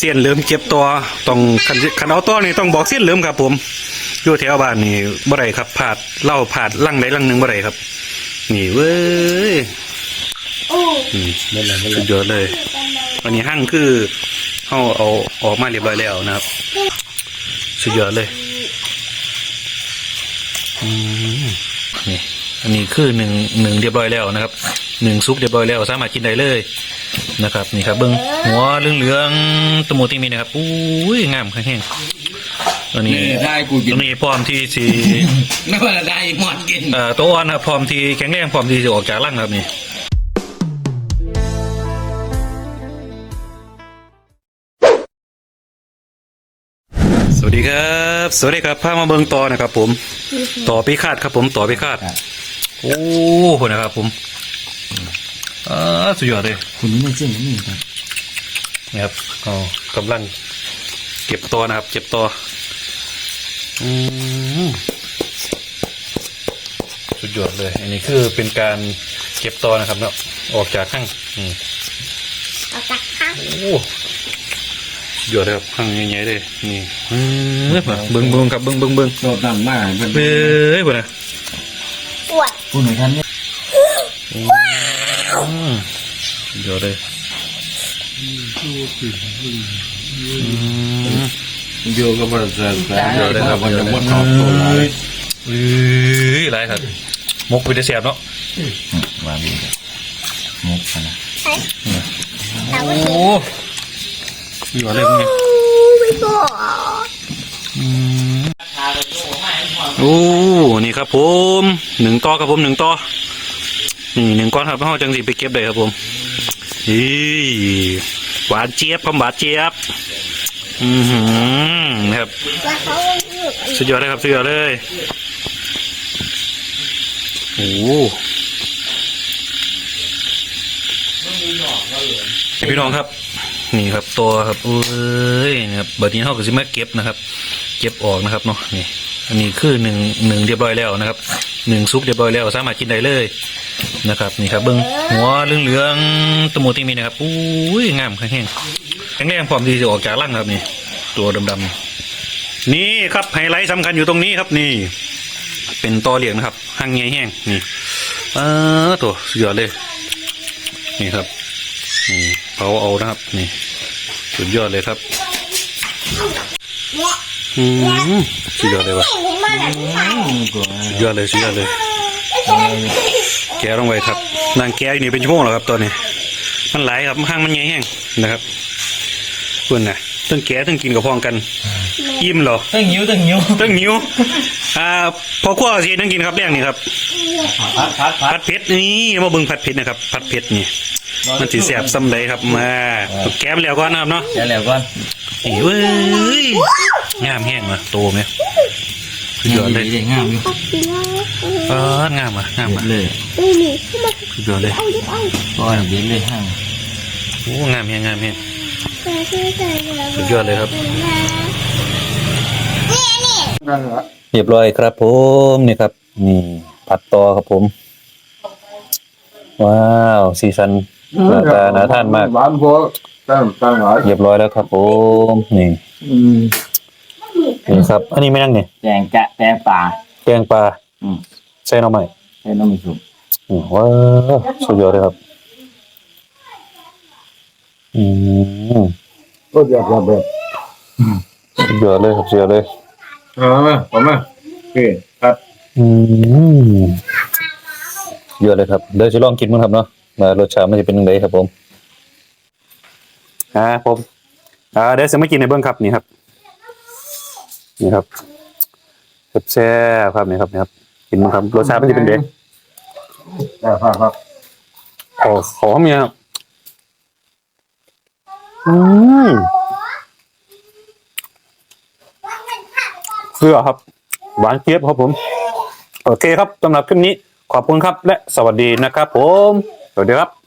เสียนเหลิมเก็บตัวต้องคันคันเอาตัวนี่ต้องบอกเสียนเหลิมครับ ผมอยู่แถวบ้านนี่บ่ได้ครับผาดเล่าผาดลังใดลังหนึงบ่ได้ครับ นี่เว้ยโอ้อืมไม่เลยไม่สุเลดยยอดเลยอันนี้หั่งคือเฮาเอาออกมาเรียบร้อยแล้วนะครับ สุดยอดเลยอืมนี่อันนี้คือหนึ่งหนึ่งเรียบร้อยแล้วนะครับ หนึ่งซุปเรียบร้อยแล้วสามารถกินได้เลยนะครับ นี่ครับเบิ้งหัวเหลืองๆตะมูติมีนะครับอุ้ยงามแห้งๆตัวนี้นี่ได้กูกิตันวนี้พร้อมที่สีไม่ว่าได้หมดกินเอ่อตัวอ่อนครับพร้อมที่แข็งแรงพร้อมที่จะออกจากร่างครับนี่สวัสดีครับ สวัสดีครับพามาเบิ่งต่อนะครับ ผม ต่อพิคาดครับ ผมต่อพิคาดโอ้โหนะครับ ผม อ่าสุดยอดเลยคุณไม่เชื่อนี่ครับนี่ครับก็กำลังเก็บตัวนะครับ เก็บตัวอืมสุดยอดเลย อันนี้คือเป็นการเก็บตัวนะครับเนาะออกจากข้างอืมเอาตักข้างโอ้สุดยอดเลยครับข้างใหญ่ๆเลยนี่อืมเบิ้งเบิ้งครับเบิ้งเบิ้งเบิ้งโดดดันมากเป็นเบ้ยบ่นะปวดผู้หนึ่งท่านเนี่ย อืมสุดยอดเลยอืมโยกับมันจะแต่โยกับมันจะหมดขอบตัวเลยเอ้ยหลายครับมกไปได้เสียบเนาะวางดีงกนะตาโอ้ไม่เห็นยอดเลยมึงเนี่ยไม่บอกโอ้ นี่ครับผมหนึ่งต่อครับผมหนึ่งต่อ นี่หนึ่งก้อนครับเขาจังสีไปเก็บเลยครับผมอีหวานเจี๊ยบครับหวานเจี๊ยบ อือหือนะครับสุดยอดเลยครับสุดยอดเลยโอ้พี่น้องครับนี่ครับตัวครับเอ้ยนะครับบัดนี้เขาก็สิมาเก็บนะครับ เก็บออกนะครับเนาะนี่อันนี้คือหนึ่งหนึ่งเรียบร้อยแล้วนะครับหนึ่งซุปเรียบร้อยแล้วสามารถกินได้เลย นะครับนี่ครับเบิ้งหัวเหลืองๆตะมูติมีนะครับอุ้ยงามแห้งๆแข็งแรงพร้อมที่จะออกจากร่างครับนี่ ตัวดำๆนี่ครับไฮไลท์สำคัญอยู่ตรงนี้ครับนี่ เป็นตอเหลียงนะครับหั่งใหญ่แห้งนี่เออตัวสุดยอดเลย นี่ครับนี่เผาเอานะครับ นี่สุดยอดเลยครับเนี่ยอืมสุดยอดเลยว่ะเห็นมันแบบนี้ค่ะกูสุดยอดเลยสุดยอดเลย แกะลงไปครับนางแกะอยู่นี่เป็นชั่วโมงแล้วครับตอนนี้ มันหลายครับห้างมันใหญ่แห้งนะครับคุณนะตั้งแกะตั้งกินกับพร้องกันอิ่มเหรอตั้งหิวตั้งหิวตั้งหิวอ่าพอขั้วสิตั้งกินครับแรงนี่ครับพัดพัดพัผัดดเผ็ดนี่มาเบิ่งผัดเผ็ดนะครับผัดเผ็ดนี่มันสิแสบซ้ำใดครับมาแกะไปแล้วก่อนนะครับเนาะแค่แล้วก่อนนี่เว้ยงามแห้งมาโตไหมสุดยอดเลยงามอยู่ เอองามอะงามอะเลยนี่นี่ขึ้นมาสุดยอดเลยเอาดิเอาก้อนเย็นเลยห้างโอ้งามแห้งงามแห้งแต่ช่วยแต่เวลาสุดยอดเลยครับ นี่นี่เรียบร้อยครับผมนี่ครับนี่ผัดต่อครับผม ว้าวสีสันหน้าตาน่าทานมาก หวานพอตั้งตั้งหลายเรียบร้อยแล้วครับผมนี่อืมนี่ครับ อันนี้ไม่นั่งเนี่ยแจงแกะแตงป่า แกงปลาอืม ใส่หน่อไม้ใช้น้ำมันสุกนี่ว้าวสุดยอดเลยครับ อืมก็อยากจะแบบสุดยอดเลยครับสุดยอดเลย เอามาเอามาโอเคครับอืมเยอะเลยครับ เดี๋ยวจะลองกินมั้งครับเนาะมารสชาติมันจะเป็นยังไงครับ ผมอ่าผมอ่าเดี๋ยวจะมากินในเบื้องครับนี่ครับ นี่ครับแซ่บๆครับนี่ครับนี่ครับ กินมั้งครับรสชาติมันจะเป็นเด็กครับครับขอขอมีครับอืมเกลือครับ หวานเจี๊ยบครับผม โอเคครับสำหรับคลิปนี้ขอบคุณครับและสวัสดีนะครับผม สวัสดีครับ